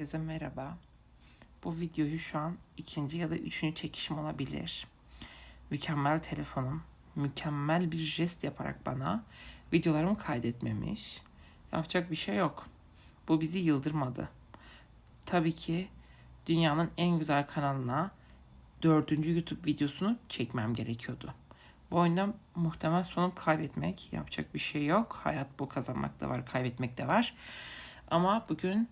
Herkese merhaba. Bu videoyu şu an ikinci ya da üçüncü çekişim olabilir. Mükemmel telefonum, mükemmel bir jest yaparak bana videolarımı kaydetmemiş. Yapacak bir şey yok. Bu bizi yıldırmadı. Tabii ki dünyanın en güzel kanalına dördüncü YouTube videosunu çekmem gerekiyordu. Bu oyunda muhtemel sonum kaybetmek. Yapacak bir şey yok. Hayat bu kazanmak da var, kaybetmek de var. Ama bugün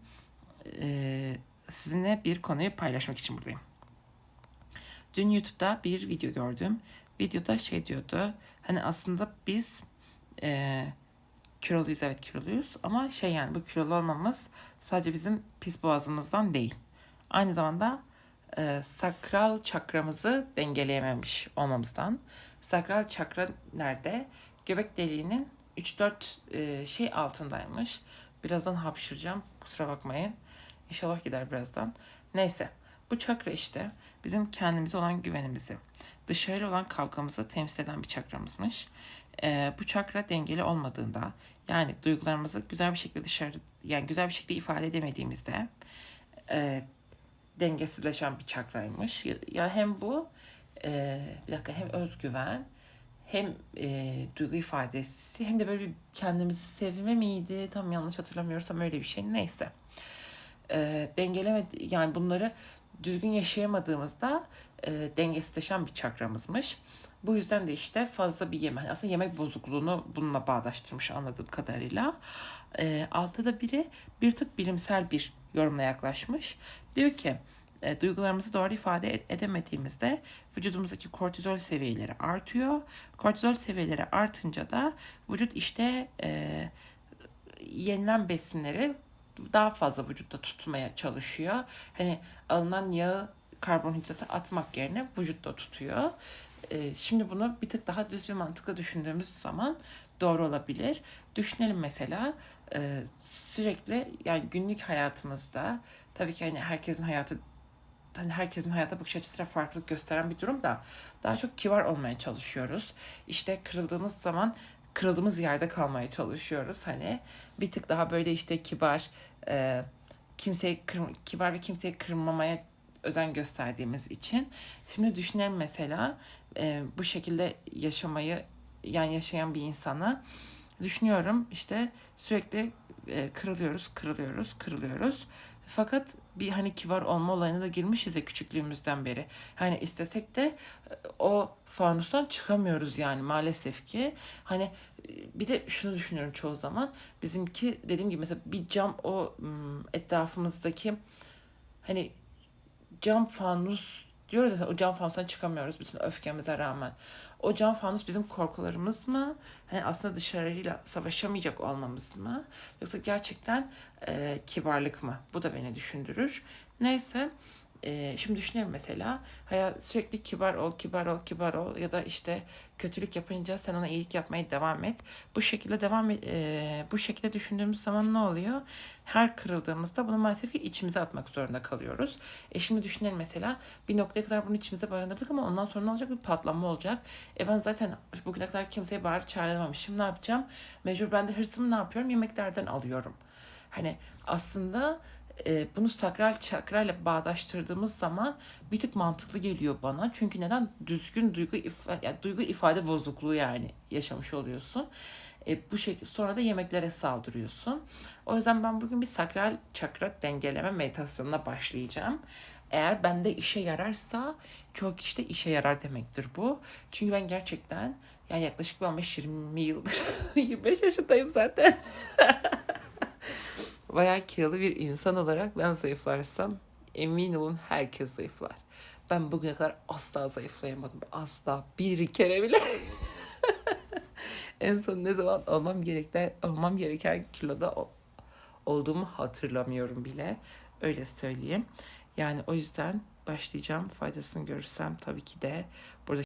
e, sizinle bir konuyu paylaşmak için buradayım. Dün YouTube'da bir video gördüm. Videoda şey diyordu. Hani aslında biz e, kiloluyuz evet kiloluyuz ama şey yani bu kilolu olmamız sadece bizim pis boğazımızdan değil. Aynı zamanda e, sakral çakramızı dengeleyememiş olmamızdan. Sakral çakra nerede? Göbek deliğinin 3-4 e, şey altındaymış. Birazdan hapşıracağım. Kusura bakmayın. İnşallah gider birazdan. Neyse. Bu çakra işte bizim kendimize olan güvenimizi, dışarıyla olan kavgamızı temsil eden bir çakramızmış. Ee, bu çakra dengeli olmadığında yani duygularımızı güzel bir şekilde dışarı yani güzel bir şekilde ifade edemediğimizde e, dengesizleşen bir çakraymış. Ya, ya hem bu e, bir dakika hem özgüven hem e, duygu ifadesi hem de böyle bir kendimizi sevme miydi? Tam yanlış hatırlamıyorsam öyle bir şey. Neyse. E, dengeleme yani bunları düzgün yaşayamadığımızda e, dengesizleşen bir çakramızmış. Bu yüzden de işte fazla bir yeme. Aslında yemek bozukluğunu bununla bağdaştırmış anladığım kadarıyla. E, altıda biri bir tık bilimsel bir yorumla yaklaşmış. Diyor ki e, duygularımızı doğru ifade ed- edemediğimizde vücudumuzdaki kortizol seviyeleri artıyor. Kortizol seviyeleri artınca da vücut işte e, yenilen besinleri daha fazla vücutta tutmaya çalışıyor. Hani alınan yağı karbonhidratı atmak yerine vücutta tutuyor. E, şimdi bunu bir tık daha düz bir mantıkla düşündüğümüz zaman doğru olabilir. Düşünelim mesela e, sürekli yani günlük hayatımızda tabii ki hani herkesin hayatı hani herkesin hayata bakış açısıyla farklılık gösteren bir durum da daha çok kibar olmaya çalışıyoruz. İşte kırıldığımız zaman kırıldığımız yerde kalmaya çalışıyoruz. Hani bir tık daha böyle işte kibar, e, kimseyi kır, kibar ve kimseyi kırmamaya özen gösterdiğimiz için. Şimdi düşünelim mesela e, bu şekilde yaşamayı yani yaşayan bir insana düşünüyorum işte sürekli e, kırılıyoruz, kırılıyoruz, kırılıyoruz. Fakat bir hani kibar olma olayına da girmişiz ya küçüklüğümüzden beri. Hani istesek de e, o fanustan çıkamıyoruz yani maalesef ki. Hani bir de şunu düşünüyorum çoğu zaman. Bizimki dediğim gibi mesela bir cam o ım, etrafımızdaki hani cam fanus diyoruz ya o cam fanustan çıkamıyoruz bütün öfkemize rağmen. O cam fanus bizim korkularımız mı? Hani aslında dışarıyla savaşamayacak olmamız mı? Yoksa gerçekten e, kibarlık mı? Bu da beni düşündürür. Neyse e, şimdi düşünelim mesela hayat sürekli kibar ol, kibar ol, kibar ol ya da işte kötülük yapınca sen ona iyilik yapmaya devam et. Bu şekilde devam e, bu şekilde düşündüğümüz zaman ne oluyor? Her kırıldığımızda bunu maalesef ki içimize atmak zorunda kalıyoruz. E şimdi düşünelim mesela bir noktaya kadar bunu içimize barındırdık ama ondan sonra ne olacak? Bir patlama olacak. E ben zaten bugüne kadar kimseye bağırıp çağıramamışım. Ne yapacağım? Mecbur ben de hırsımı ne yapıyorum? Yemeklerden alıyorum. Hani aslında e, bunu sakral çakrayla bağdaştırdığımız zaman bir tık mantıklı geliyor bana. Çünkü neden? Düzgün duygu ifa- yani duygu ifade bozukluğu yani yaşamış oluyorsun. E, bu şekilde sonra da yemeklere saldırıyorsun. O yüzden ben bugün bir sakral çakra dengeleme meditasyonuna başlayacağım. Eğer bende işe yararsa çok işte işe yarar demektir bu. Çünkü ben gerçekten yani yaklaşık bir 15-20 yıldır 25 yaşındayım zaten. Bayağı kilolu bir insan olarak ben zayıflarsam emin olun herkes zayıflar. Ben bugüne kadar asla zayıflayamadım. Asla bir kere bile. en son ne zaman olmam gereken, olmam gereken kiloda olduğumu hatırlamıyorum bile. Öyle söyleyeyim. Yani o yüzden başlayacağım. Faydasını görürsem tabii ki de burada